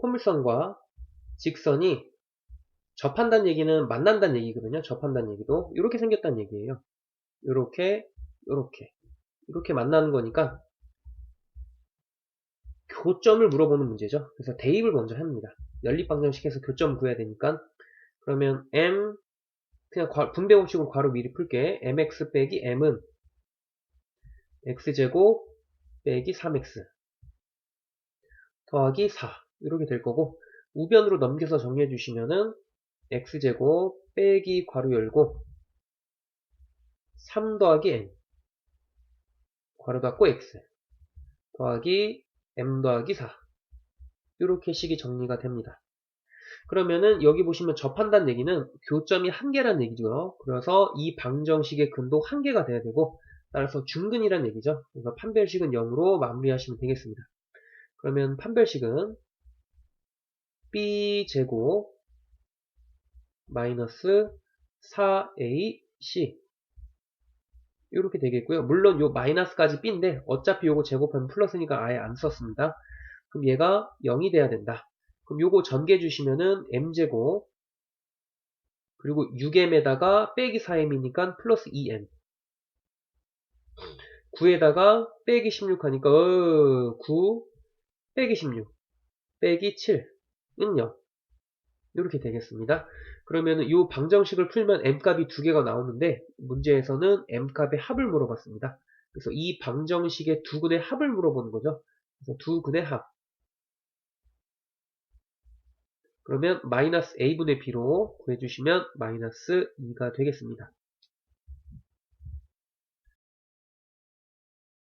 포물선과 직선이 접한다는 얘기는 만난다는 얘기거든요. 접한다는 얘기도 이렇게 생겼다는 얘기예요. 이렇게 이렇게 이렇게 만나는 거니까 교점을 물어보는 문제죠. 그래서 대입을 먼저 합니다. 연립방정식에서 교점 구해야 되니까 그러면 m 그냥 괄- 분배 법칙으로 괄호 미리 풀게 mx 빼기 m은 x제곱 빼기 3x 더하기 4 이렇게 될 거고 우변으로 넘겨서 정리해 주시면은 x제곱 빼기 괄호 열고 3 더하기 n 괄호 닫고 x 더하기 m 더하기 4 이렇게 식이 정리가 됩니다. 그러면은 여기 보시면 접한다는 얘기는 교점이 한 개라는 얘기죠. 그래서 이 방정식의 근도 한 개가 돼야 되고 따라서 중근이라는 얘기죠. 그래서 판별식은 0으로 마무리하시면 되겠습니다. 그러면 판별식은 b제곱 마이너스 4ac 이렇게 되겠고요. 물론 요 마이너스까지 b인데 어차피 요거 제곱하면 플러스니까 아예 안 썼습니다. 그럼 얘가 0이 돼야 된다. 그럼 요거 전개 주시면은 m제곱 그리고 6m에다가 빼기 4m이니까 플러스 2m 9에다가 빼기 16 하니까 어, 9 빼기 16 빼기 7 은0 이렇게 되겠습니다. 그러면 이 방정식을 풀면 m값이 두 개가 나오는데 문제에서는 m값의 합을 물어봤습니다. 그래서 이 방정식의 두 근의 합을 물어보는 거죠. 그래서 두 근의 합. 그러면 마이너스 a분의 b로 구해주시면 마이너스 2가 되겠습니다.